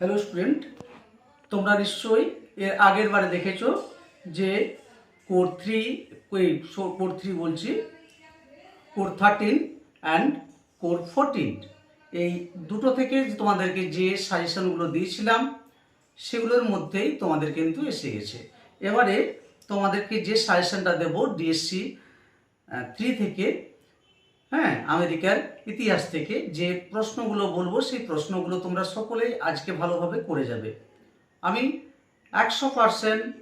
Hello student তোমরা নিশ্চয়ই এর আগের বারে দেখেছ যে কোর থ্রি কোর থ্রি বলছি core thirteen and core fourteen এই দুটো থেকে তোমাদেরকে যে সাজেশনগুলো দিয়েছিলাম, সেগুলোর মধ্যেই তোমাদের কিন্তু এসে গেছে। এবারে তোমাদেরকে যে সাজেশনটা দেব ডিএসসি থ্রি থেকে হ্যাঁ আমেরিকার ইতিহাস থেকে যে প্রশ্নগুলো বলব, সেই প্রশ্নগুলো তোমরা সকলেই আজকে ভালোভাবে করে যাবে। আমি একশো পারসেন্ট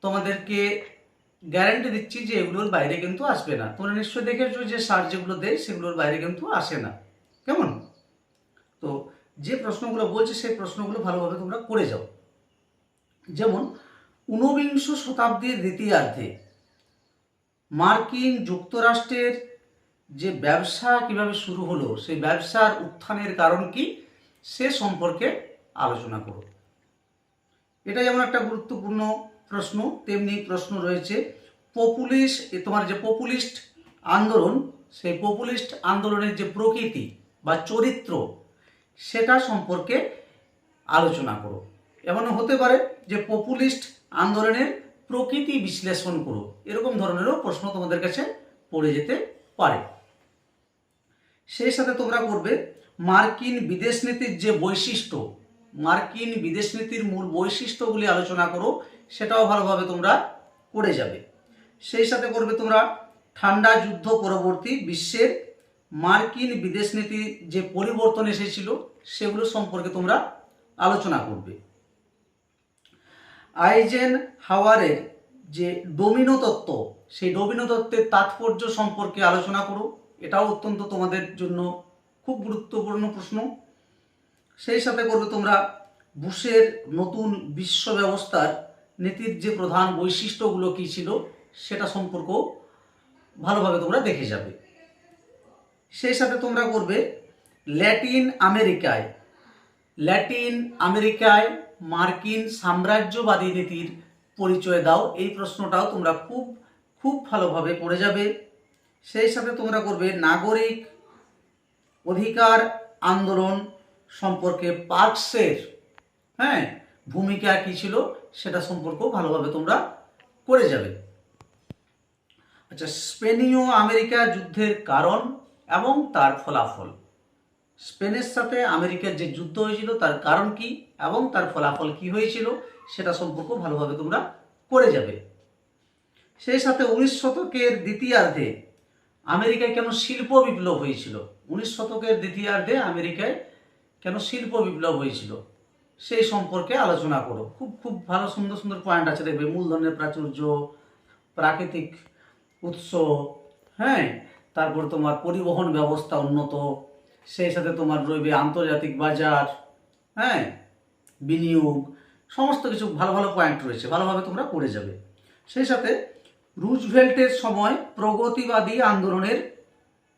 তোমাদেরকে গ্যারান্টি দিচ্ছি যে এগুলোর বাইরে কিন্তু আসবে না। তোমরা নিশ্চয়ই দেখেছ যে সার যেগুলো দেয়, সেগুলোর বাইরে কিন্তু আসে না। কেমন? তো যে প্রশ্নগুলো বলছে, সেই প্রশ্নগুলো ভালোভাবে তোমরা করে যাও। যেমন, ঊনবিংশ শতাব্দীর দ্বিতীয়ার্ধে মার্কিন যুক্তরাষ্ট্রের যে ব্যবসা কীভাবে শুরু হলো, সেই ব্যবসার উত্থানের কারণ কি, সে সম্পর্কে আলোচনা করো। এটা যেমন একটা গুরুত্বপূর্ণ প্রশ্ন, তেমনি প্রশ্ন রয়েছে পপুলিস্ট তোমার যে পপুলিস্ট আন্দোলন, সেই পপুলিস্ট আন্দোলনের যে প্রকৃতি বা চরিত্র, সেটা সম্পর্কে আলোচনা করো। এমনও হতে পারে যে পপুলিস্ট আন্দোলনের প্রকৃতি বিশ্লেষণ করো। এরকম ধরনেরও প্রশ্ন তোমাদের কাছে পড়ে যেতে পারে। সেই সাথে তোমরা করবে মার্কিন বিদেশ নীতির যে বৈশিষ্ট্য, মার্কিন বিদেশ নীতির মূল বৈশিষ্ট্যগুলি আলোচনা করো, সেটাও ভালোভাবে তোমরা করে যাবে। সেই সাথে করবে তোমরা ঠান্ডা যুদ্ধ পরবর্তী বিশ্বের মার্কিন বিদেশ নীতির যে পরিবর্তন এসেছিল, সেগুলো সম্পর্কে তোমরা আলোচনা করবে। আইজেন হাওয়ারের যে ডোমিনো তত্ত্ব, সেই ডোমিনো তত্ত্বের তাৎপর্য সম্পর্কে আলোচনা করো। এটাও অত্যন্ত তোমাদের জন্য খুব গুরুত্বপূর্ণ প্রশ্ন। সেই সাথে করবে তোমরা বুশের নতুন বিশ্ব ব্যবস্থার নীতির যে প্রধান বৈশিষ্ট্যগুলো কী ছিল সেটা সম্পর্ক ভালোভাবে তোমরা দেখে যাবে। সেই সাথে তোমরা করবে ল্যাটিন আমেরিকায়। ল্যাটিন আমেরিকায় মার্কিন সাম্রাজ্যবাদী নীতির পরিচয় দাও। এই প্রশ্নটাও তোমরা খুব খুব ভালোভাবে পড়ে যাবে। সেই সাথে তোমরা করবে নাগরিক অধিকার আন্দোলন সম্পর্কে পার্কসের হ্যাঁ ভূমিকা কী ছিল সেটা সম্পর্কেও ভালোভাবে তোমরা করে যাবে। আচ্ছা স্পেনীয় আমেরিকা যুদ্ধের কারণ এবং তার ফলাফল। স্পেনের সাথে আমেরিকার যে যুদ্ধ হয়েছিল তার কারণ কি এবং তার ফলাফল কি হয়েছিল সেটা সম্পর্ক ভালোভাবে তোমরা করে যাবে। সেই সাথে উনিশ শতকের দ্বিতীয়ার্ধে আমেরিকায় কেন শিল্প বিপ্লব হয়েছিল? উনিশ শতকের দ্বিতীয়ার্ধে আমেরিকায় কেন শিল্প বিপ্লব হয়েছিল? সেই সম্পর্কে আলোচনা করো। খুব খুব ভালো, সুন্দর সুন্দর পয়েন্ট আছে। দেখবে মূলধনের প্রাচুর্য, প্রাকৃতিক উৎস হ্যাঁ? তারপর তোমার পরিবহন ব্যবস্থা উন্নত, সেই সাথে তোমার রইবে আন্তর্জাতিক বাজার হ্যাঁ? বিনিয়োগ, সমস্ত কিছু ভালো ভালো পয়েন্ট রয়েছে। ভালোভাবে তোমরা করে যাবে। সেই সাথে রুজভেল্টের সময় প্রগতিবাদী আন্দোলনের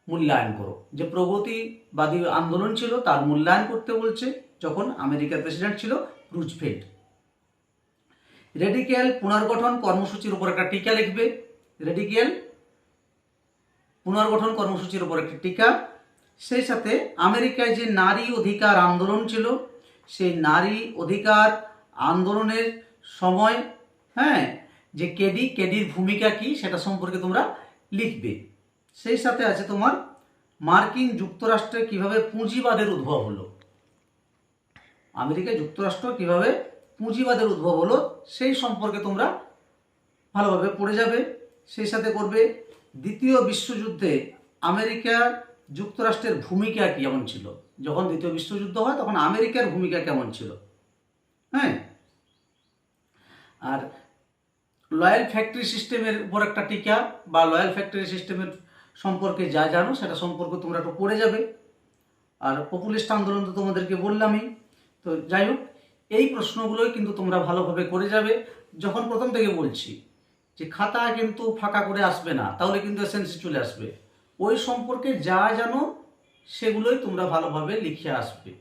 মূল্যায়ন করো। যে প্রগতিবাদী আন্দোলন ছিল, তার মূল্যায়ন করতে বলছে যখন আমেরিকার প্রেসিডেন্ট ছিল রুজভেল্ট। রেডিক্যাল পুনর্গঠন কর্মসূচির উপর একটা টিকা লিখবে। রেডিক্যাল পুনর্গঠন কর্মসূচির উপর একটা টিকা। সেই সাথে আমেরিকায় যে নারী অধিকার আন্দোলন ছিল, সেই নারী অধিকার আন্দোলনের সময় হ্যাঁ যে কেডি, কেডির ভূমিকা কি সেটা সম্পর্কে তোমরা লিখবে। সেই সাথে আছে তোমার মার্কিন যুক্তরাষ্ট্রে কীভাবে পুঁজিবাদের উদ্ভব হলো। আমেরিকা যুক্তরাষ্ট্র কীভাবে পুঁজিবাদের উদ্ভব হলো সেই সম্পর্কে তোমরা ভালোভাবে পড়ে যাবে। সেই সাথে করবে দ্বিতীয় বিশ্বযুদ্ধে আমেরিকার যুক্তরাষ্ট্রের ভূমিকা কেমন ছিল। যখন দ্বিতীয় বিশ্বযুদ্ধ হয় তখন আমেরিকার ভূমিকা কেমন ছিল। হ্যাঁ? আর লয়াল ফ্যাক্টরি সিস্টেমের উপর একটা টিকা বা লয়াল ফ্যাক্টরি সিস্টেমের সম্পর্কে যা জানো, সেটা সম্পর্কে তোমরা একটু পড়ে যাবে। আর পপুলিস্ট আন্দোলন তো তোমাদেরকে বললামই। তো যাই হোক, এই প্রশ্নগুলোই কিন্তু তোমরা ভালোভাবে করে যাবে। যখন প্রথম থেকে বলছি যে খাতা কিন্তু ফাঁকা করে আসবে না, তাহলে কিন্তু এসেন্সি চলে আসবে। ওই সম্পর্কে যা জানো, সেগুলোই তোমরা ভালোভাবে লিখে আসবে।